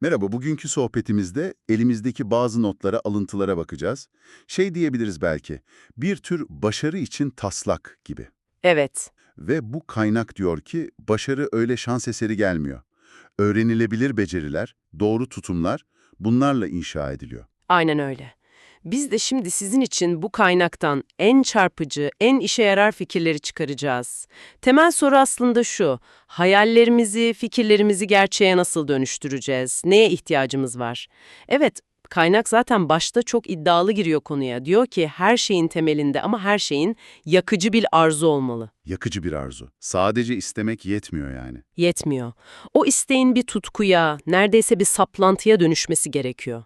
Merhaba, bugünkü sohbetimizde elimizdeki bazı notlara, alıntılara bakacağız. Şey diyebiliriz belki, bir tür başarı için taslak gibi. Evet, Ve bu kaynak diyor ki, başarı öyle şans eseri gelmiyor. Öğrenilebilir beceriler, doğru tutumlar, bunlarla inşa ediliyor. aynen öyle. Biz de şimdi sizin için bu kaynaktan en çarpıcı, en işe yarar fikirleri çıkaracağız. Temel soru aslında şu, hayallerimizi, fikirlerimizi gerçeğe nasıl dönüştüreceğiz? Neye ihtiyacımız var? Evet, kaynak zaten başta çok iddialı giriyor konuya. Diyor ki her şeyin temelinde ama her şeyin yakıcı bir arzu olmalı. Yakıcı bir arzu. Sadece istemek yetmiyor yani. Yetmiyor. O isteğin bir tutkuya, neredeyse bir saplantıya dönüşmesi gerekiyor.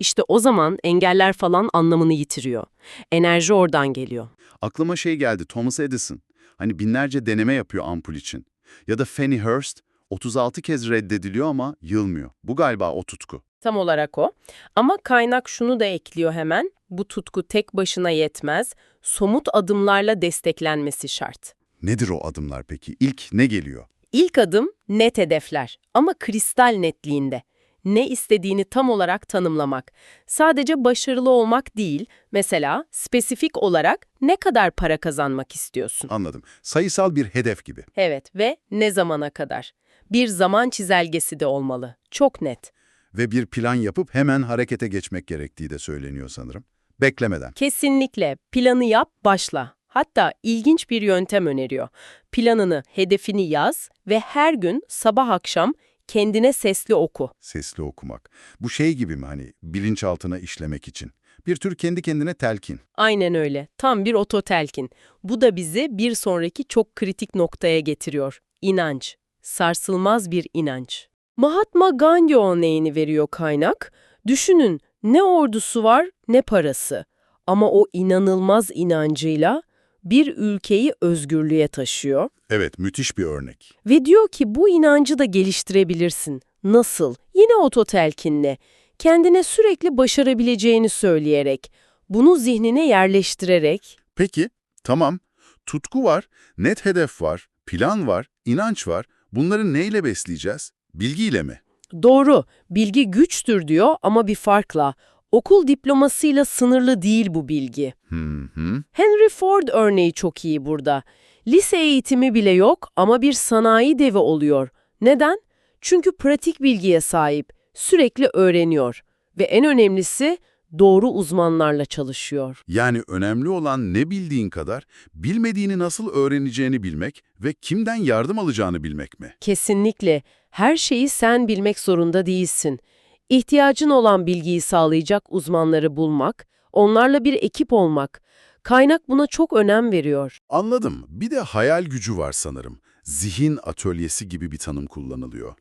İşte o zaman engeller falan anlamını yitiriyor. Enerji oradan geliyor. Aklıma şey geldi, Thomas Edison. Hani binlerce deneme yapıyor ampul için. Ya da Fanny Hurst, 36 kez reddediliyor ama yılmıyor. Bu galiba o tutku. Tam olarak o. Ama kaynak şunu da ekliyor hemen. Bu tutku tek başına yetmez. Somut adımlarla desteklenmesi şart. Nedir o adımlar peki? İlk ne geliyor? İlk adım net hedefler ama kristal netliğinde. Ne istediğini tam olarak tanımlamak. Sadece başarılı olmak değil, mesela spesifik olarak ne kadar para kazanmak istiyorsun? Anladım. Sayısal bir hedef gibi. Evet ve ne zamana kadar? Bir zaman çizelgesi de olmalı. Çok net. Ve bir plan yapıp hemen harekete geçmek gerektiği de söyleniyor sanırım. Beklemeden. Kesinlikle planı yap, başla. Hatta ilginç bir yöntem öneriyor. Planını, hedefini yaz ve her gün sabah akşam kendine sesli oku. Sesli okumak. Bu şey gibi mi hani bilinçaltına işlemek için? Bir tür kendi kendine telkin. Aynen öyle. Tam bir ototelkin. Bu da bizi bir sonraki çok kritik noktaya getiriyor. İnanç. Sarsılmaz bir inanç. Mahatma Gandhi örneğini veriyor kaynak. Düşünün ne ordusu var ne parası. Ama o inanılmaz inancıyla bir ülkeyi özgürlüğe taşıyor. Evet, müthiş bir örnek. Ve diyor ki bu inancı da geliştirebilirsin. Nasıl? Yine ototelkinle. Kendine sürekli başarabileceğini söyleyerek. Bunu zihnine yerleştirerek. Peki, tamam. Tutku var, net hedef var, plan var, inanç var. Bunları neyle besleyeceğiz? Bilgiyle mi? Doğru, bilgi güçtür diyor ama bir farkla. Okul diplomasıyla sınırlı değil bu bilgi. Hı hı. Henry Ford örneği çok iyi burada. Lise eğitimi bile yok ama bir sanayi devi oluyor. Neden? Çünkü pratik bilgiye sahip, sürekli öğreniyor ve en önemlisi doğru uzmanlarla çalışıyor. Yani önemli olan ne bildiğin kadar bilmediğini nasıl öğreneceğini bilmek ve kimden yardım alacağını bilmek mi? Kesinlikle her şeyi sen bilmek zorunda değilsin. İhtiyacın olan bilgiyi sağlayacak uzmanları bulmak, onlarla bir ekip olmak. Kaynak buna çok önem veriyor. Anladım. Bir de hayal gücü var sanırım. Zihin atölyesi gibi bir tanım kullanılıyor.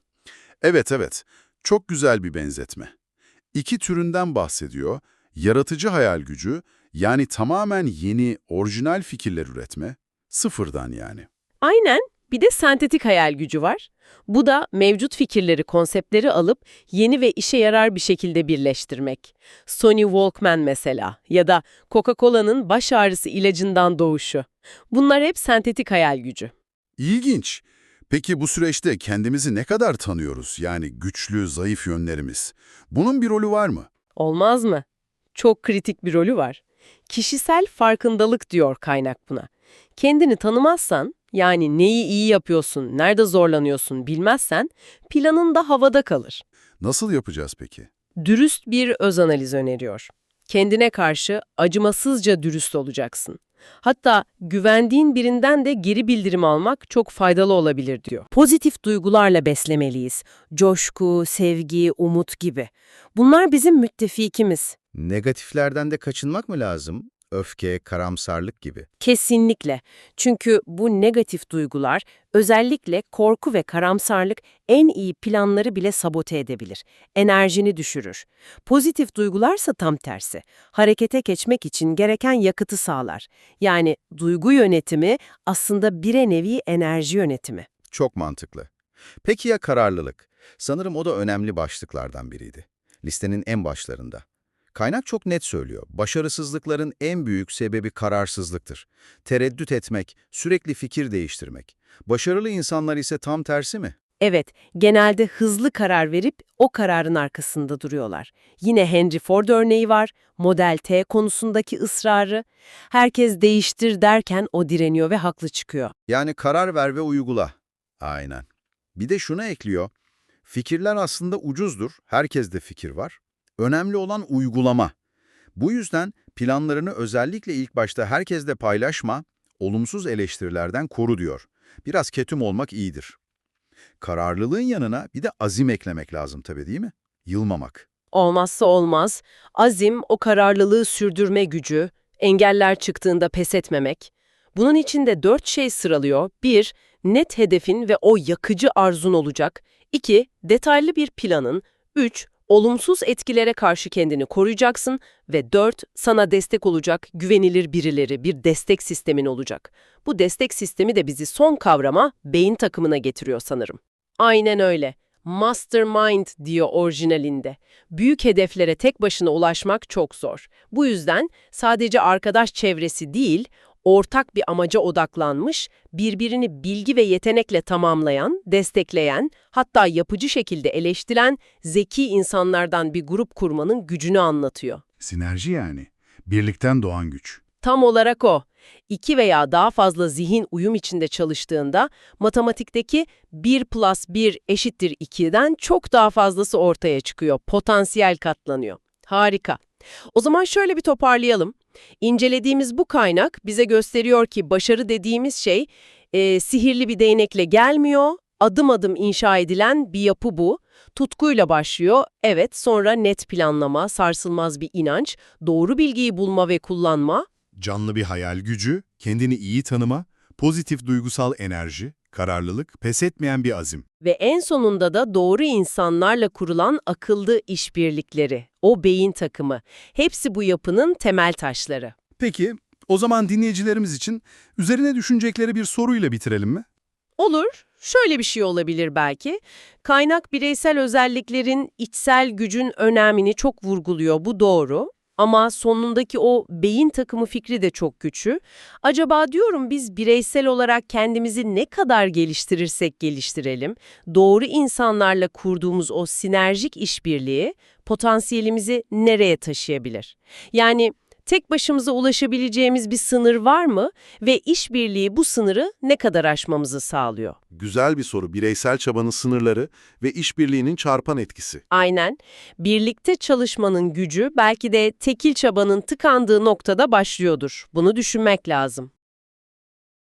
Evet evet, çok güzel bir benzetme. İki türünden bahsediyor. Yaratıcı hayal gücü, yani tamamen yeni, orijinal fikirler üretme, sıfırdan yani. Aynen, bir de sentetik hayal gücü var. Bu da mevcut fikirleri, konseptleri alıp yeni ve işe yarar bir şekilde birleştirmek. Sony Walkman mesela ya da Coca-Cola'nın baş ağrısı ilacından doğuşu. Bunlar hep sentetik hayal gücü. İlginç. Peki bu süreçte kendimizi ne kadar tanıyoruz? Yani güçlü, zayıf yönlerimiz. Bunun bir rolü var mı? Olmaz mı? Çok kritik bir rolü var. Kişisel farkındalık diyor kaynak buna. Kendini tanımazsan, yani neyi iyi yapıyorsun, nerede zorlanıyorsun bilmezsen, planın da havada kalır. Nasıl yapacağız peki? Dürüst bir öz analiz öneriyor. Kendine karşı acımasızca dürüst olacaksın. Hatta güvendiğin birinden de geri bildirim almak çok faydalı olabilir diyor. Pozitif duygularla beslemeliyiz. Coşku, sevgi, umut gibi. Bunlar bizim müttefikimiz. Negatiflerden de kaçınmak mı lazım? Öfke, karamsarlık gibi. Kesinlikle. Çünkü bu negatif duygular, özellikle korku ve karamsarlık en iyi planları bile sabote edebilir. Enerjini düşürür. Pozitif duygularsa tam tersi. Harekete geçmek için gereken yakıtı sağlar. Yani duygu yönetimi aslında bir nevi enerji yönetimi. Çok mantıklı. Peki ya kararlılık? Sanırım o da önemli başlıklardan biriydi. Listenin en başlarında. Kaynak çok net söylüyor. Başarısızlıkların en büyük sebebi kararsızlıktır. Tereddüt etmek, sürekli fikir değiştirmek. Başarılı insanlar ise tam tersi mi? Evet, genelde hızlı karar verip o kararın arkasında duruyorlar. Yine Henry Ford örneği var, Model T konusundaki ısrarı. Herkes değiştir derken o direniyor ve haklı çıkıyor. Yani karar ver ve uygula. Aynen. Bir de şunu ekliyor. Fikirler aslında ucuzdur. Herkeste fikir var. Önemli olan uygulama. Bu yüzden planlarını özellikle ilk başta herkesle paylaşma, olumsuz eleştirilerden koru diyor. Biraz ketum olmak iyidir. Kararlılığın yanına bir de azim eklemek lazım tabii değil mi? Yılmamak. Olmazsa olmaz, azim, o kararlılığı sürdürme gücü, engeller çıktığında pes etmemek. Bunun içinde dört şey sıralıyor. Bir, net hedefin ve o yakıcı arzun olacak. İki, detaylı bir planın. Üç, olumsuz etkilere karşı kendini koruyacaksın. Ve dört, sana destek olacak güvenilir birileri, bir destek sistemin olacak. Bu destek sistemi de bizi son kavrama, beyin takımına getiriyor sanırım. Aynen öyle. Mastermind diyor orijinalinde. Büyük hedeflere tek başına ulaşmak çok zor. Bu yüzden sadece arkadaş çevresi değil, ortak bir amaca odaklanmış, birbirini bilgi ve yetenekle tamamlayan, destekleyen, hatta yapıcı şekilde eleştiren zeki insanlardan bir grup kurmanın gücünü anlatıyor. Sinerji yani. Birlikten doğan güç. Tam olarak o. İki veya daha fazla zihin uyum içinde çalıştığında matematikteki 1 plus 1 eşittir 2'den çok daha fazlası ortaya çıkıyor. Potansiyel katlanıyor. Harika. O zaman şöyle bir toparlayalım. İncelediğimiz bu kaynak bize gösteriyor ki başarı dediğimiz şey e, sihirli bir değnekle gelmiyor, adım adım inşa edilen bir yapı bu. Tutkuyla başlıyor, evet sonra net planlama, sarsılmaz bir inanç, doğru bilgiyi bulma ve kullanma, Canlı bir hayal gücü, kendini iyi tanıma, pozitif duygusal enerji, kararlılık, pes etmeyen bir azim. Ve en sonunda da doğru insanlarla kurulan akıllı işbirlikleri, o beyin takımı. Hepsi bu yapının temel taşları. Peki, o zaman dinleyicilerimiz için üzerine düşünecekleri bir soruyla bitirelim mi? Olur, şöyle bir şey olabilir belki. Kaynak bireysel özelliklerin içsel gücün önemini çok vurguluyor, bu doğru. Ama sonundaki o beyin takımı fikri de çok güçlü. Acaba diyorum biz bireysel olarak kendimizi ne kadar geliştirirsek geliştirelim, doğru insanlarla kurduğumuz o sinerjik işbirliği potansiyelimizi nereye taşıyabilir? Yani tek başımıza ulaşabileceğimiz bir sınır var mı ve işbirliği bu sınırı ne kadar aşmamızı sağlıyor? Güzel bir soru. Bireysel çabanın sınırları ve işbirliğinin çarpan etkisi. Aynen. Birlikte çalışmanın gücü belki de tekil çabanın tıkandığı noktada başlıyordur. Bunu düşünmek lazım.